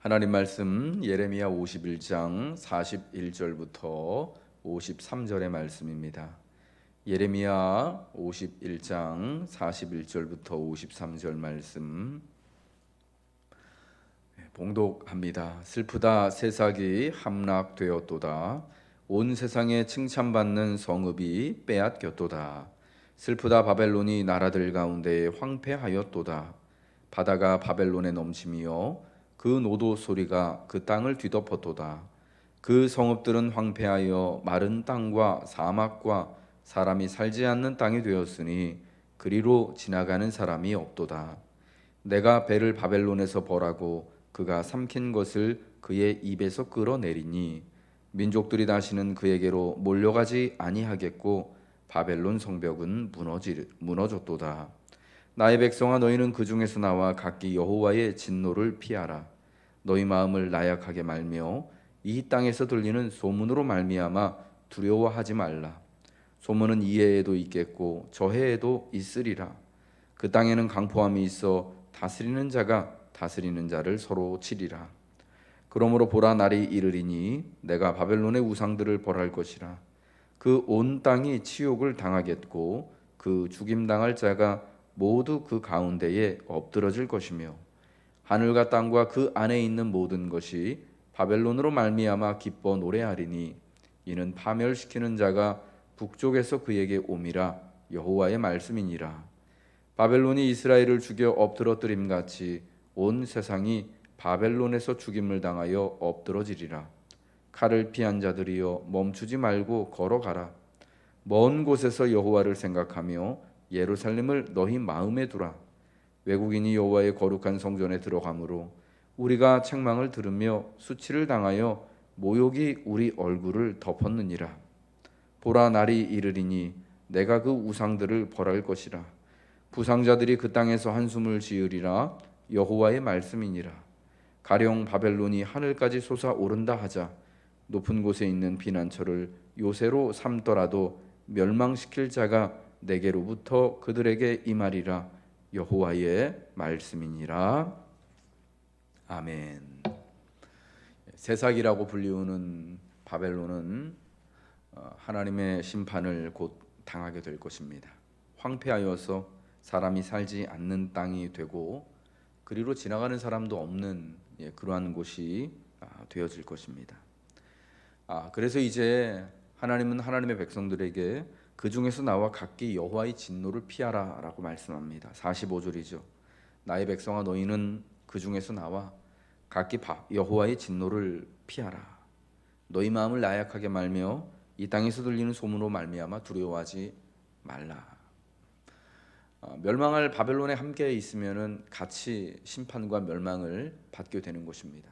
하나님 말씀 예레미야 51장 41절부터 53절의 말씀입니다. 예레미야 51장 41절부터 53절 말씀 네, 봉독합니다. 슬프다 세상이 함락되었도다. 온 세상에 칭찬받는 성읍이 빼앗겼도다. 슬프다 바벨론이 나라들 가운데 황폐하였도다. 바다가 바벨론에 넘치며 그 노도 소리가 그 땅을 뒤덮었도다. 그 성읍들은 황폐하여 마른 땅과 사막과 사람이 살지 않는 땅이 되었으니 그리로 지나가는 사람이 없도다. 내가 배를 바벨론에서 벌하고 그가 삼킨 것을 그의 입에서 끌어내리니 민족들이 다시는 그에게로 몰려가지 아니하겠고 바벨론 성벽은 무너지, 무너졌도다. 나의 백성아 너희는 그 중에서 나와 각기 여호와의 진노를 피하라. 너희 마음을 나약하게 말며 이 땅에서 들리는 소문으로 말미암아 두려워하지 말라. 소문은 이 해에도 있겠고 저 해에도 있으리라. 그 땅에는 강포함이 있어 다스리는 자가 다스리는 자를 서로 치리라. 그러므로 보라 날이 이르리니 내가 바벨론의 우상들을 벌할 것이라. 그 온 땅이 치욕을 당하겠고 그 죽임 당할 자가 모두 그 가운데에 엎드러질 것이며 하늘과 땅과 그 안에 있는 모든 것이 바벨론으로 말미암아 기뻐 노래하리니 이는 파멸시키는 자가 북쪽에서 그에게 옴이라 여호와의 말씀이니라. 바벨론이 이스라엘을 죽여 엎드러뜨림 같이 온 세상이 바벨론에서 죽임을 당하여 엎드러지리라. 칼을 피한 자들이여 멈추지 말고 걸어가라. 먼 곳에서 여호와를 생각하며 예루살렘을 너희 마음에 두라. 외국인이 여호와의 거룩한 성전에 들어가므로 우리가 책망을 들으며 수치를 당하여 모욕이 우리 얼굴을 덮었느니라. 보라 날이 이르리니 내가 그 우상들을 벌할 것이라. 부상자들이 그 땅에서 한숨을 지으리라. 여호와의 말씀이니라. 가령 바벨론이 하늘까지 솟아오른다 하자 높은 곳에 있는 피난처를 요새로 삼더라도 멸망시킬 자가 내게로부터 그들에게 임하리라 여호와의 말씀이니라 아멘. 세삭이라고 불리우는 바벨론은 어, 하나님의 심판을 곧 당하게 될 것입니다. 황폐하여서 사람이 살지 않는 땅이 되고 그리로 지나가는 사람도 없는 예, 그러한 곳이 아, 되어질 것입니다. 아, 그래서 이제 하나님은 하나님의 백성들에게 그 중에서 나와 각기 여호와의 진노를 피하라라고 말씀합니다. 45절이죠. 나의 백성아 너희는 그 중에서 나와 각기 여호와의 진노를 피하라. 너희 마음을 나약하게 말며 이 땅에서 들리는 소문으로 말미암아 두려워하지 말라. 어, 멸망할 바벨론에 함께 있으면은 같이 심판과 멸망을 받게 되는 것입니다.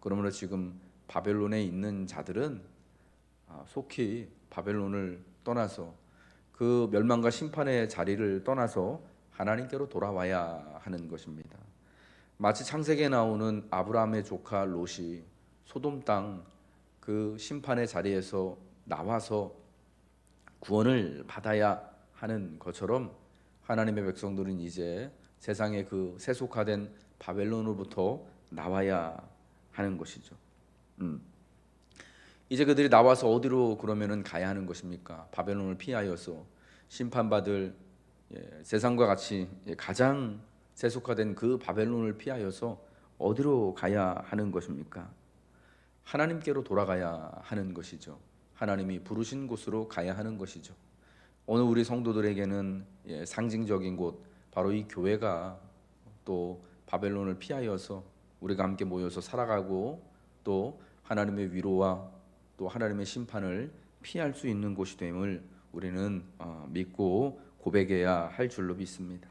그러므로 지금 바벨론에 있는 자들은 아, 속히 바벨론을 떠나서 그 멸망과 심판의 자리를 떠나서 하나님께로 돌아와야 하는 것입니다. 마치 창세기에 나오는 아브라함의 조카 롯이 소돔 땅 그 심판의 자리에서 나와서 구원을 받아야 하는 것처럼 하나님의 백성들은 이제 세상의 그 세속화된 바벨론으로부터 나와야 하는 것이죠. 음. 이제 그들이 나와서 어디로 그러면은 가야 하는 것입니까? 바벨론을 피하여서 심판받을 예, 세상과 같이 예, 가장 세속화된 그 바벨론을 피하여서 어디로 가야 하는 것입니까? 하나님께로 돌아가야 하는 것이죠. 하나님이 부르신 곳으로 가야 하는 것이죠. 오늘 우리 성도들에게는 예, 상징적인 곳 바로 이 교회가 또 바벨론을 피하여서 우리가 함께 모여서 살아가고 또 하나님의 위로와 또 하나님의 심판을 피할 수 있는 곳이 됨을 우리는 어, 믿고 고백해야 할 줄로 믿습니다.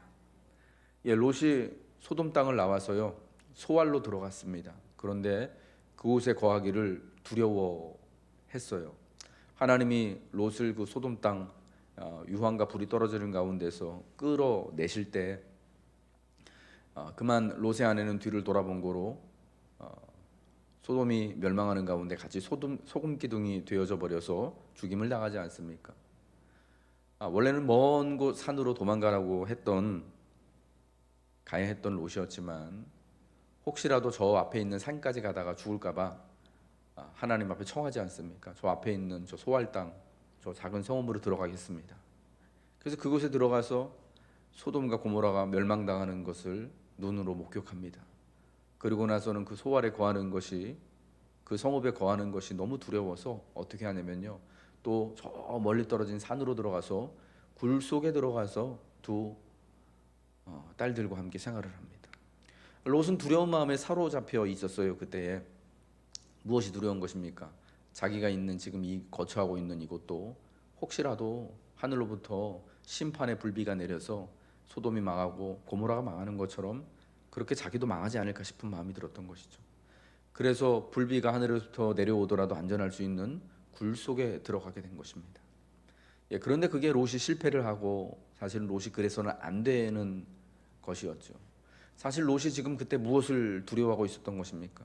예, 롯이 소돔 땅을 나와서요 소알로 들어갔습니다. 그런데 그곳에 거하기를 두려워했어요. 하나님이 롯을 그 소돔 땅 어, 유황과 불이 떨어지는 가운데서 끌어내실 때 어, 그만 롯의 아내는 뒤를 돌아본 거로 소돔이 멸망하는 가운데 같이 소돔, 소금 기둥이 되어져 버려서 죽임을 당하지 않습니까? 아, 원래는 먼 곳 산으로 도망가라고 했던 가야 했던 롯이었지만 혹시라도 저 앞에 있는 산까지 가다가 죽을까봐 아, 하나님 앞에 청하지 않습니까? 저 앞에 있는 저 소할 땅, 저 작은 성읍으로 들어가겠습니다. 그래서 그곳에 들어가서 소돔과 고모라가 멸망당하는 것을 눈으로 목격합니다. 그리고 나서는 그 소알에 거하는 것이 그 성읍에 거하는 것이 너무 두려워서 어떻게 하냐면요. 또 저 멀리 떨어진 산으로 들어가서 굴 속에 들어가서 두 어, 딸들과 함께 생활을 합니다. 롯은 두려운 마음에 사로잡혀 있었어요. 그때에 무엇이 두려운 것입니까? 자기가 있는 지금 이 거처하고 있는 이곳도 혹시라도 하늘로부터 심판의 불비가 내려서 소돔이 망하고 고모라가 망하는 것처럼 그렇게 자기도 망하지 않을까 싶은 마음이 들었던 것이죠. 그래서 불비가 하늘로부터 내려오더라도 안전할 수 있는 굴 속에 들어가게 된 것입니다. 예, 그런데 그게 롯이 실패를 하고 사실은 롯이 그래서는 안 되는 것이었죠. 사실 롯이 지금 그때 무엇을 두려워하고 있었던 것입니까?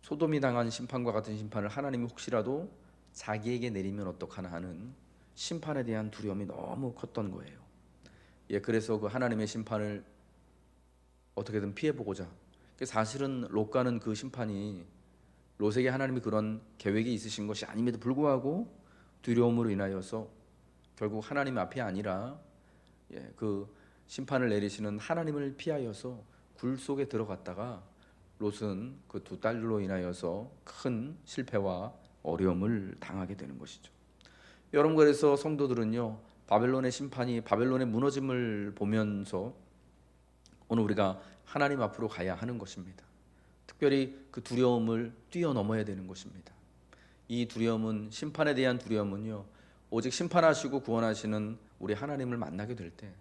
소돔이 당한 심판과 같은 심판을 하나님이 혹시라도 자기에게 내리면 어떡하나 하는 심판에 대한 두려움이 너무 컸던 거예요. 예, 그래서 그 하나님의 심판을 어떻게든 피해보고자. 사실은 롯과는 그 심판이 롯에게 하나님이 그런 계획이 있으신 것이 아님에도 불구하고 두려움으로 인하여서 결국 하나님 앞이 아니라 예, 그 심판을 내리시는 하나님을 피하여서 굴 속에 들어갔다가 롯은 그 두 딸로 인하여서 큰 실패와 어려움을 당하게 되는 것이죠. 여러분 그래서 성도들은요 바벨론의 심판이 바벨론의 무너짐을 보면서 오늘 우리가 하나님 앞으로 가야 하는 것입니다. 특별히 그 두려움을 뛰어넘어야 되는 것입니다. 이 두려움은 심판에 대한 두려움은요 오직 심판하시고 구원하시는 우리 하나님을 만나게 될 때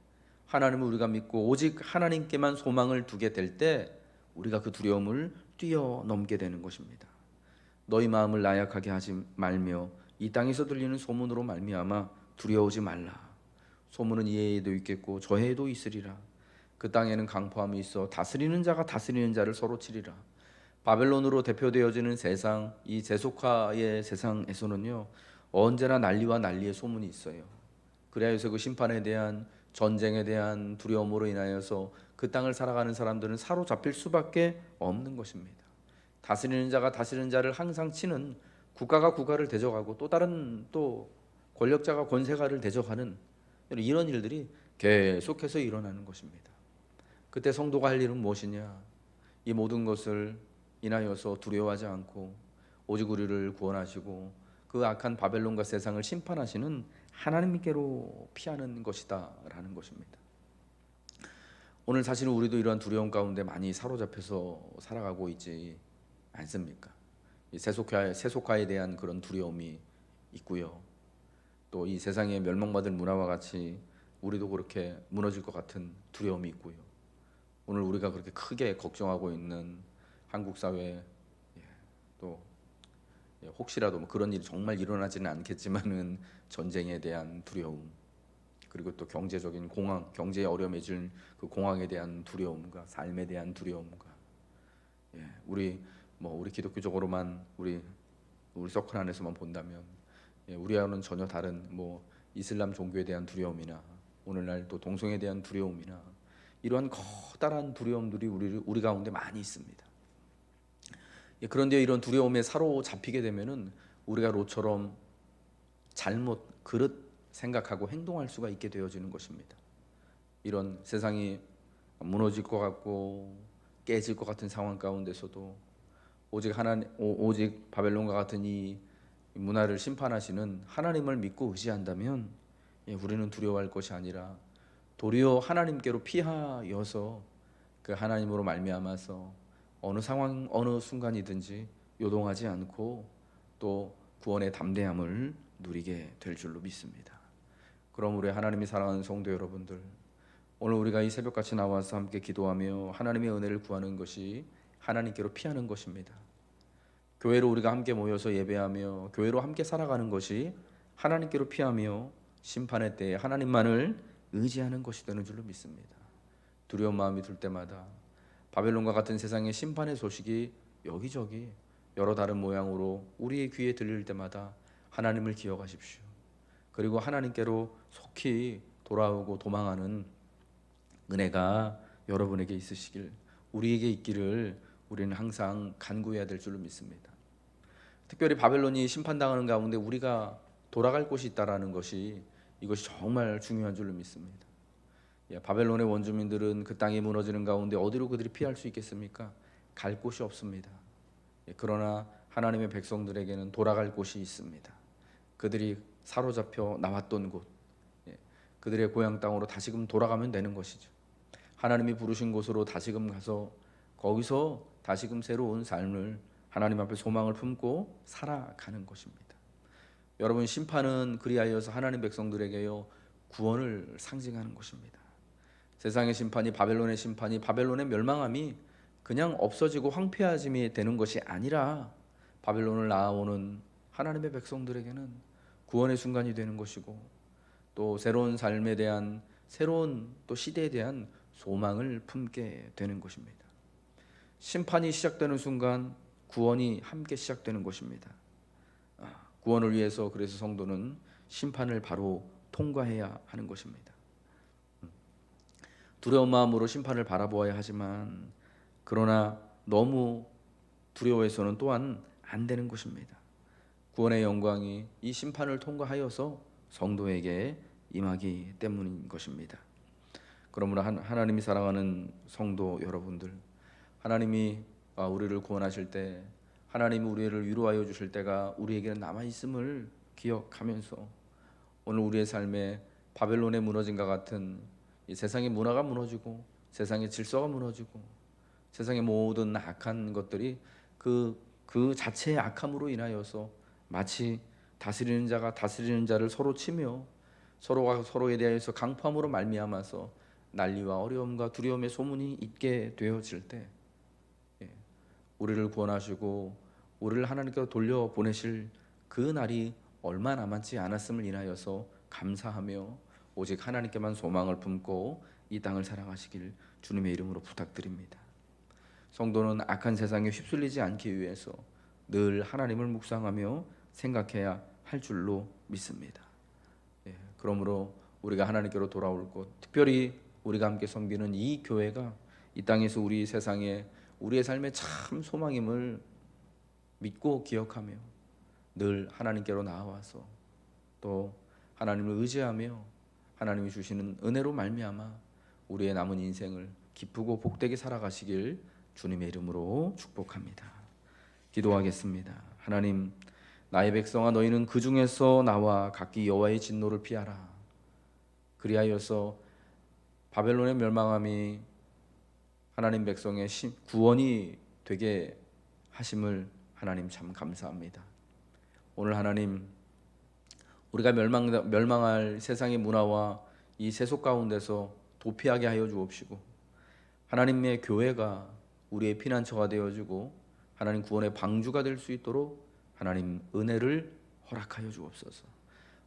하나님을 우리가 믿고 오직 하나님께만 소망을 두게 될 때 우리가 그 두려움을 뛰어넘게 되는 것입니다. 너희 마음을 나약하게 하지 말며 이 땅에서 들리는 소문으로 말미암아 두려우지 말라. 소문은 이해에도 있겠고 저해에도 있으리라. 그 땅에는 강포함이 있어 다스리는 자가 다스리는 자를 서로 치리라. 바벨론으로 대표되어지는 세상, 이 제속화의 세상에서는요 언제나 난리와 난리의 소문이 있어요. 그래서 그 심판에 대한 전쟁에 대한 두려움으로 인하여서 그 땅을 살아가는 사람들은 사로잡힐 수밖에 없는 것입니다. 다스리는 자가 다스리는 자를 항상 치는 국가가 국가를 대적하고 또 다른 또 권력자가 권세가를 대적하는 이런 일들이 계속해서 일어나는 것입니다. 그때 성도가 할 일은 무엇이냐? 이 모든 것을 인하여서 두려워하지 않고 오직 우리를 구원하시고 그 악한 바벨론과 세상을 심판하시는 하나님께로 피하는 것이다라는 것입니다. 오늘 사실은 우리도 이러한 두려움 가운데 많이 사로잡혀서 살아가고 있지 않습니까? 세속화 세속화에 대한 그런 두려움이 있고요. 또 이 세상의 멸망받을 문화와 같이 우리도 그렇게 무너질 것 같은 두려움이 있고요. 오늘 우리가 그렇게 크게 걱정하고 있는 한국 사회 예, 또 예, 혹시라도 뭐 그런 일이 정말 일어나지는 않겠지만은 전쟁에 대한 두려움 그리고 또 경제적인 공황, 경제에 어려움해질 그 공황에 대한 두려움과 삶에 대한 두려움과 예, 우리 뭐 우리 기독교적으로만 우리 우리 서클 안에서만 본다면 예, 우리와는 전혀 다른 뭐 이슬람 종교에 대한 두려움이나 오늘날 또 동성에 대한 두려움이나 이러한 커다란 두려움들이 우리 우리 가운데 많이 있습니다. 예, 그런데 이런 두려움에 사로잡히게 되면은 우리가 로처럼 잘못 그릇 생각하고 행동할 수가 있게 되어지는 것입니다. 이런 세상이 무너질 것 같고 깨질 것 같은 상황 가운데서도 오직 하나님 오직 바벨론과 같은 이 문화를 심판하시는 하나님을 믿고 의지한다면 예, 우리는 두려워할 것이 아니라 도리어 하나님께로 피하여서 그 하나님으로 말미암아서 어느 상황 어느 순간이든지 요동하지 않고 또 구원의 담대함을 누리게 될 줄로 믿습니다. 그럼 우리 하나님이 사랑하는 성도 여러분들 오늘 우리가 이 새벽같이 나와서 함께 기도하며 하나님의 은혜를 구하는 것이 하나님께로 피하는 것입니다. 교회로 우리가 함께 모여서 예배하며 교회로 함께 살아가는 것이 하나님께로 피하며 심판의 때에 하나님만을 의지하는 것이 되는 줄로 믿습니다. 두려운 마음이 들 때마다 바벨론과 같은 세상의 심판의 소식이 여기저기 여러 다른 모양으로 우리의 귀에 들릴 때마다 하나님을 기억하십시오. 그리고 하나님께로 속히 돌아오고 도망하는 은혜가 여러분에게 있으시길 우리에게 있기를 우리는 항상 간구해야 될 줄로 믿습니다. 특별히 바벨론이 심판당하는 가운데 우리가 돌아갈 곳이 있다라는 것이 이것이 정말 중요한 줄로 믿습니다. 예, 바벨론의 원주민들은 그 땅이 무너지는 가운데 어디로 그들이 피할 수 있겠습니까? 갈 곳이 없습니다. 예, 그러나 하나님의 백성들에게는 돌아갈 곳이 있습니다. 그들이 사로잡혀 나왔던 곳, 예, 그들의 고향 땅으로 다시금 돌아가면 되는 것이죠. 하나님이 부르신 곳으로 다시금 가서 거기서 다시금 새로운 삶을 하나님 앞에 소망을 품고 살아가는 것입니다. 여러분 심판은 그리하여서 하나님 백성들에게요 구원을 상징하는 것입니다. 세상의 심판이 바벨론의 심판이 바벨론의 멸망함이 그냥 없어지고 황폐해짐이 되는 것이 아니라 바벨론을 나아오는 하나님의 백성들에게는 구원의 순간이 되는 것이고 또 새로운 삶에 대한 새로운 또 시대에 대한 소망을 품게 되는 것입니다. 심판이 시작되는 순간 구원이 함께 시작되는 것입니다. 아, 구원을 위해서 그래서 성도는 심판을 바로 통과해야 하는 것입니다. 음. 두려운 마음으로 심판을 바라보아야 하지만 그러나 너무 두려워해서는 또한 안 되는 것입니다. 구원의 영광이 이 심판을 통과하여서 성도에게 임하기 때문인 것입니다. 그러므로 하나님이 사랑하는 성도 여러분들, 하나님이 아, 우리를 구원하실 때, 하나님이 우리를 위로하여 주실 때가 우리에게는 남아 있음을 기억하면서 오늘 우리의 삶에 바벨론에 무너진과 같은 이 세상의 문화가 무너지고 세상의 질서가 무너지고 세상의 모든 악한 것들이 그, 그 자체의 악함으로 인하여서 마치 다스리는 자가 다스리는 자를 서로 치며 서로가 서로에 대해서 강포함으로 말미암아서 난리와 어려움과 두려움의 소문이 있게 되어질 때 예, 우리를 구원하시고 우리를 하나님께로 돌려 보내실 그 날이 얼마 남았지 않았음을 인하여서 감사하며 오직 하나님께만 소망을 품고 이 땅을 사랑하시길 주님의 이름으로 부탁드립니다. 성도는 악한 세상에 휩쓸리지 않기 위해서 늘 하나님을 묵상하며 생각해야 할 줄로 믿습니다. 예, 그러므로 우리가 하나님께로 돌아올 것, 특별히 우리가 함께 섬기는 이 교회가 이 땅에서 우리 세상에 우리의 삶의 참 소망임을 믿고 기억하며 늘 하나님께로 나와서 또 하나님을 의지하며 하나님이 주시는 은혜로 말미암아 우리의 남은 인생을 기쁘고 복되게 살아가시길 주님의 이름으로 축복합니다. 기도하겠습니다. 하나님 나의 백성아 너희는 그 중에서 나와 각기 여호와의 진노를 피하라. 그리하여서 바벨론의 멸망함이 하나님 백성의 구원이 되게 하심을 하나님 참 감사합니다. 오늘 하나님 우리가 멸망 멸망할 세상의 문화와 이 세속 가운데서 도피하게 하여 주옵시고 하나님의 교회가 우리의 피난처가 되어주고 하나님 구원의 방주가 될 수 있도록 하나님 은혜를 허락하여 주옵소서.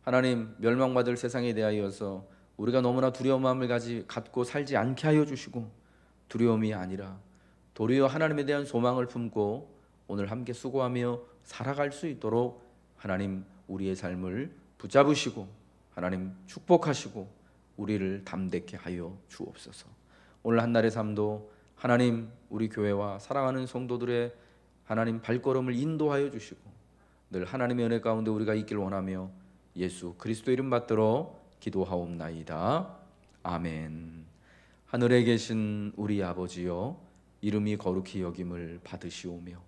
하나님 멸망받을 세상에 대하여서 우리가 너무나 두려운 마음을 가지 갖고 살지 않게 하여 주시고 두려움이 아니라 도리어 하나님에 대한 소망을 품고 오늘 함께 수고하며 살아갈 수 있도록 하나님 우리의 삶을 붙잡으시고 하나님 축복하시고 우리를 담대케 하여 주옵소서. 오늘 한 날의 삶도 하나님 우리 교회와 사랑하는 성도들의 하나님 발걸음을 인도하여 주시고 늘 하나님의 은혜 가운데 우리가 있길 원하며 예수 그리스도 이름 받들어 기도하옵나이다. 아멘. 하늘에 계신 우리 아버지여 이름이 거룩히 여김을 받으시오며